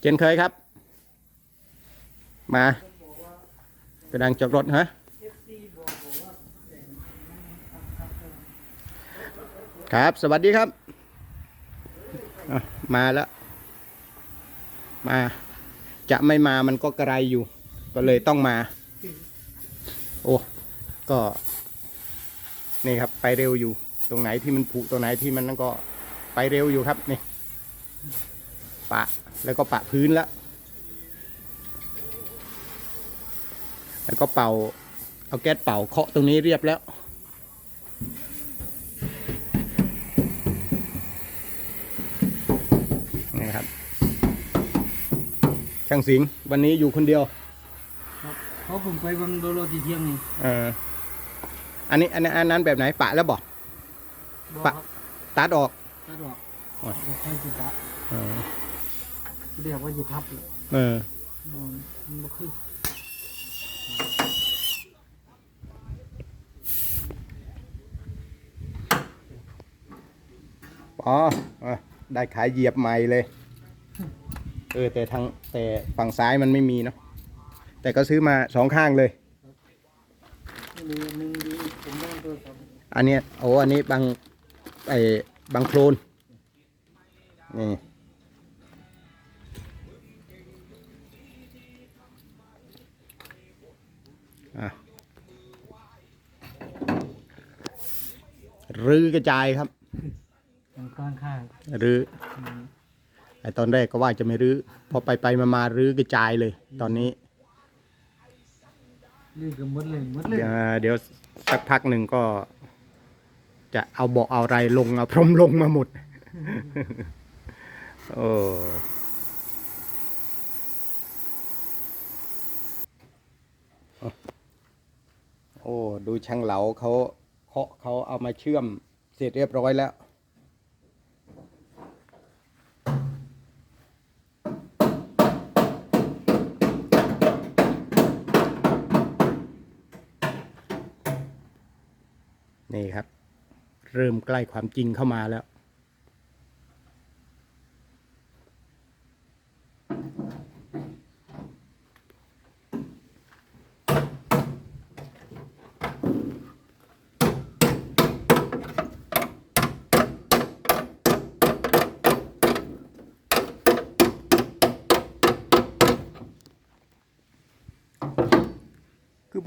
เจนเคยครับ มากระดังจอดรถฮะครับ สวัสดีครับ มาแล้ว มา จะไม่มามันก็กระไรอยู่ ก็เลยต้องมา โอ้ ก็ นี่ครับ ไปเร็วอยู่ ตรงไหนที่มันผุตรงไหนที่มันนั่นก็ไปเร็วอยู่ครับ นี่ ปะ แล้วก็ปะพื้นแล้ว แล้วก็เป่า เอาแก๊สเป่าเคาะตรงนี้เรียบแล้ว นี่ครับ ช่างสิงห์วันนี้อยู่คนเดียวครับเพราะผมไปวันโดโลทีเที่ยงนี่เอออันนี้อันนี้อันนั้นแบบไหนปะแล้วบอกบอกปะครับตัดออกตัดออกโอ้ยบ่ค่อยสิปะเออ เรียกว่าจะทับเลยเออบ่มันบ่คืออ๋ออะได้ขายเหยียบใหม่เลย เออ แต่ทางแต่ฝั่งซ้ายมันไม่มีเนาะแต่ก็ซื้อมาสองข้างเลยมีอันหนึงดีผมได้ตัวครับอันเนี้ยโอ้อันนี้บางไอ้บางโคลนนี่ รื้อกระจายครับมันข้างข้างรื้อๆอืมไอ้ตอนแรกก็ว่าจะไม่รื้อพอไปไปมามารื้อกระจายเลย ตอนนี้นี่ก็หมดเลยหมดเลยเดี๋ยวเดี๋ยวสักพักหนึ่งก็ จะเอาเบาะเอาอะไรลงเอาพรมลงมาหมดโอ้โอ้ ดูช่างเหลาเขาเคาะเขาเอามาเชื่อมเสร็จเรียบร้อยแล้วนี่ครับ เริ่มใกล้ความจริงเข้ามาแล้ว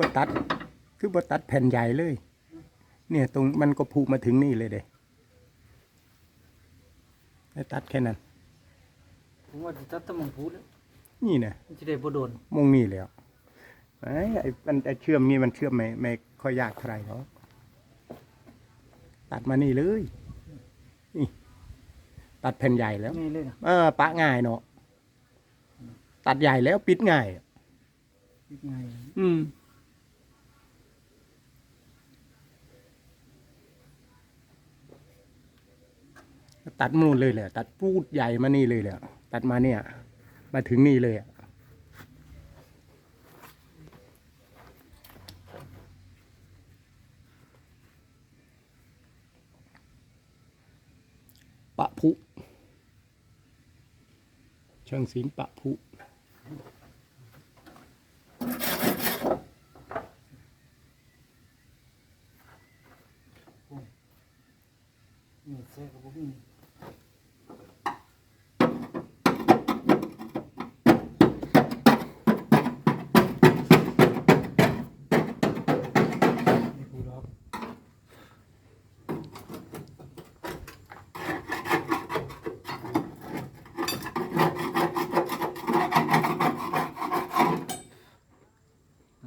บตัด คือบตัดแผ่นใหญ่เลย เนี่ยตรงมันก็พูมาถึงนี่เลยเด้ได้ตัดแค่นั้นผมว่าจะตัดแตะมังพูดแล้วนี่นะมันจะได้บ่โดนมงนี่แล้วไอ้ไอ้มันไอ้เชื่อมนี่มันเชื่อมไม่ไม่ค่อยยากเท่าไหร่หรอกตัดมานี่เลย นี่ ตัดแผ่นใหญ่แล้วนี่เลยนะเออปะง่ายเนาะตัดใหญ่แล้วปิดง่ายยังไงอืม ตัดมานู่นเลยแหละตัดปูดใหญ่มานี่เลยแหละตัดมาเนี่ย มาถึงนี่เลยอะปะพุเชิงศิลปะพุนี่เสื้อกั บผมนี่นี่พูดครับ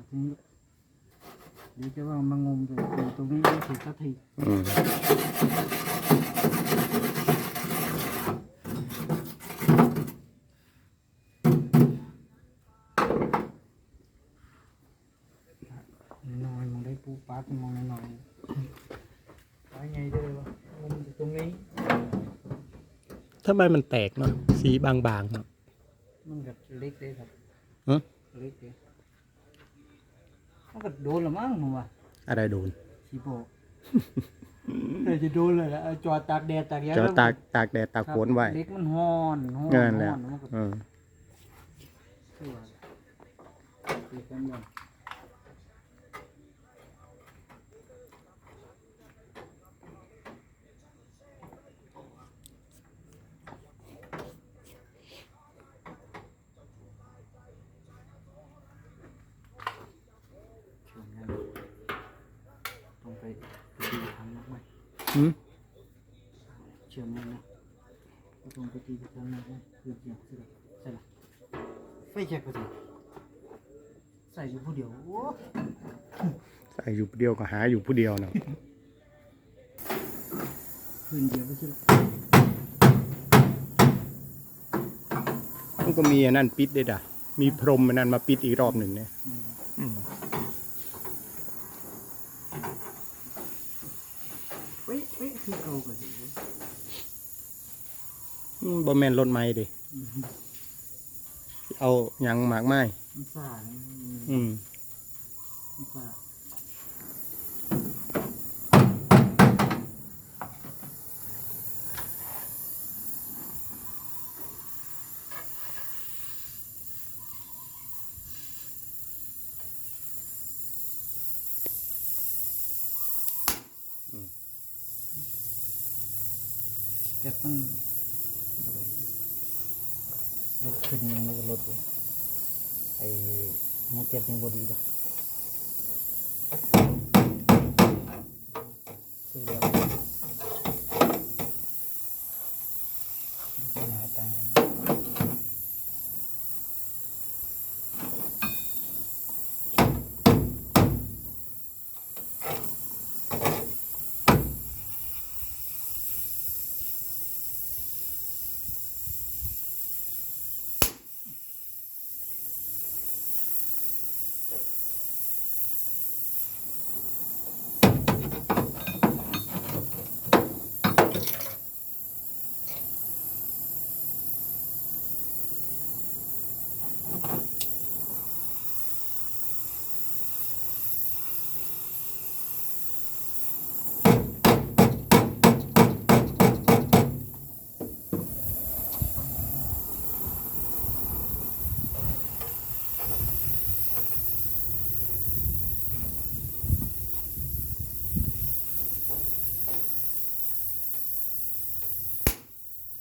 ทีนี้เดี๋ยวจะว่ามางมอยู่ตรงนี้ไม่ถึงสักที อืม น้อย มองได้ปูปลาจะมองหน้อยๆไปไงได้เลยวะงมอยู่ตรงนี้ทำไมมันแตกเนาะสีบางๆเนาะมันก็เล็กเลยครับฮะเล็กเลยมันก็โดนละมั้งผมว่าอะไรโดนชีโบแต่จะโดนเลยละจอดตากแดดตากแดดจะแล้วตากตากแดดตากฝนไว้เล็กมันฮ้อนฮ้อนเงินแหล้วฮ้อนมันก็เออ คือว่าคือกันบ่เชื่อมกันต้องไปตีทำนักไหม หืมเชื่อมกันนะก็ต้องไปตีทำนักไหมคือเกี่ยวสิใช่ละไฟแช็กก็สิใส่อยู่ผู้เดียวโอ้ใส่อยู่ผู้เดียวก็หาอยู่ผู้เดียวนะคืนเดียวไม่ใช่หรอมันก็มีอันนั้นปิดได้ด่ะมีพรมอันนั้นมาปิดอีกรอบหนึ่งเนี่ยอืม เป๊ะเป๊ะ คือเก่าก็สิอืมบ่แม่นรถไม้ดิอืมเอาหยังหมากไม้มันซ่าเนี่ยอืม มันซ่า เก็บมันยกขึ้นนี่ก็ลดอยู่ไอ้หัวเจ็บยังบดีด้อซื้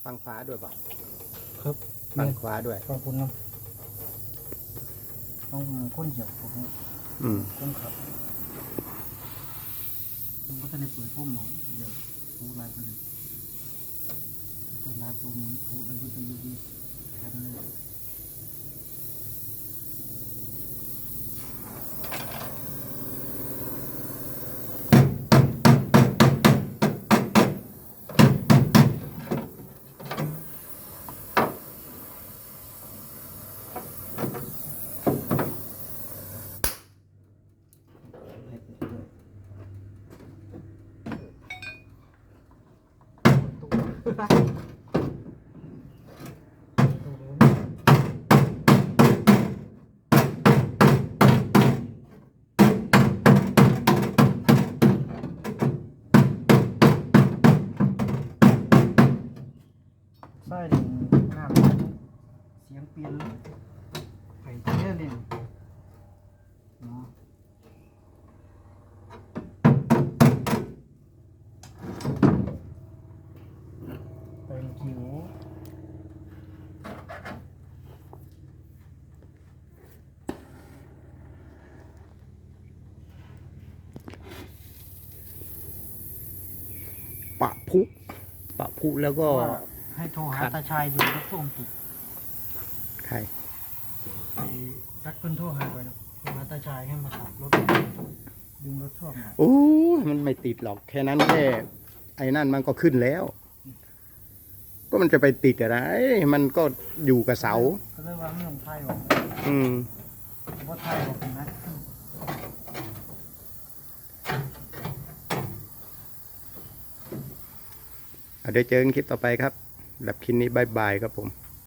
ฟังขวาด้วยป่ะครับฟังขวาด้วยขอบคุณนะต้องค้นเหยียบผมอืมค้นขับผมก็จะได้เปิดพุ่มหมองเดี๋ยวผู้ร้ายคนหนึ่งถ้าร้ายคนนี้ผู้แล้วก็จะอยู่ดีแค่นั้นเลย はい。 ปะพุ ปะพุแล้วก็ ว่าให้โทรหาครับ ตาชายอยู่รถพ่วงติดใครไอ้รักเพิ่นโทรหาไว้แล้วโทรหาตาชายให้มาขับรถดึงรถช่วงหน่อยโอ้ยมันไม่ติดหรอก แค่นั้นแค่ไอ้นั่นมันก็ขึ้นแล้ว ก็มันจะไปติดอะไรมันก็อยู่กับเสา ก็เลยว่าไม่ต้องไทยหรอกอืมเพราะไทยหรอกนะเอา เดี๋ยวเจอกันคลิปต่อไปครับแบบคลิปนี้บายบายครับผม